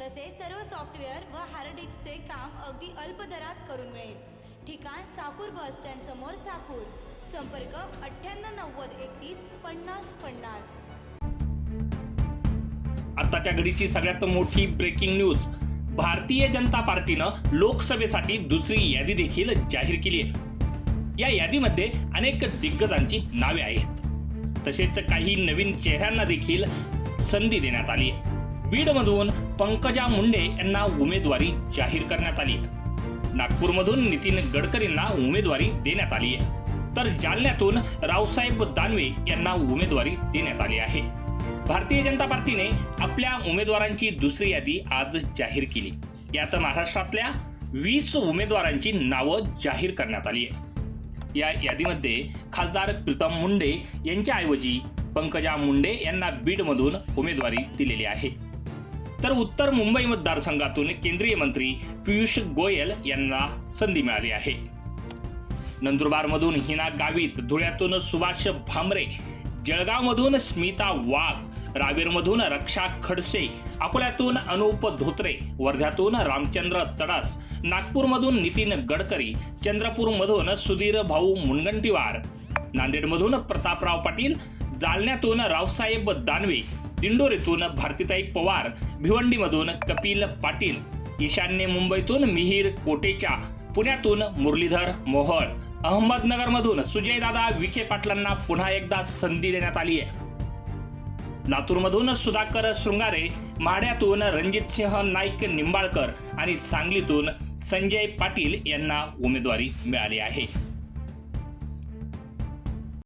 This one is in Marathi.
तसेच सर्व सॉफ्टवेअर व हार्ड डिस्कचे काम अगदी अल्प दरात करून मिळेल. ठिकाण साकूर बस स्टँड समोर साकूर. संपर्क अठ्ठ्याण्णव नव्वद एकतीस पन्नास पन्नास. आताच्या घडीची सगळ्यात मोठी ब्रेकिंग न्यूज भारतीय जनता पार्टीनं लोकसभेसाठी दुसरी यादी देखील जाहीर केली आहे. या यादीमध्ये अनेक दिग्गजांची नावे आहेत. तसेच काही नवीन चेहऱ्यांना देखील संधी देण्यात आली आहे. बीडमधून पंकजा मुंडे यांना उमेदवारी जाहीर करण्यात आली. आहे नागपूरमधून नितीन गडकरींना उमेदवारी देण्यात आली आहे. तर जालन्यातून रावसाहेब दानवे यांना उमेदवारी देण्यात आली आहे. भारतीय जनता पार्टीने आपल्या उमेदवारांची दुसरी यादी आज जाहीर केली. यात महाराष्ट्रातल्या वीस उमेदवारांची नावं जाहीर करण्यात आली आहे या यादीमध्ये खासदार प्रीतम मुंडे यांच्याऐवजी पंकजा मुंडे यांना बीडमधून उमेदवारी दिलेली आहे. तर उत्तर मुंबई मतदारसंघातून केंद्रीय मंत्री पियुष गोयल यांना संधी मिळाली आहे. नंदुरबारमधून हिना गावित धुळ्यातून सुभाष भामरे जळगावमधून स्मिता वाघ रावेरमधून रक्षा खडसे अकोल्यातून अनुप धोत्रे वर्ध्यातून रामचंद्र तडस नागपूरमधून नितीन गडकरी चंद्रपूरमधून सुधीर भाऊ मुनगंटीवार नांदेडमधून प्रतापराव पाटील जालन्यातून रावसाहेब दानवे दिंडोरीतून भारतीताई पवार भिवंडीमधून कपिल पाटील ईशान्य मुंबईतून मिहीर कोटेचा पुण्यातून मुरलीधर मोहोळ अहमदनगरमधून सुजयदादा विखे पाटलांना पुन्हा एकदा संधी देण्यात आली आहे. लातूरमधून सुधाकर शृंगारे माढ्यातून रणजितसिंह नाईक निंबाळकर आणि सांगलीतून संजय पाटील यांना उमेदवारी मिळाली आहे.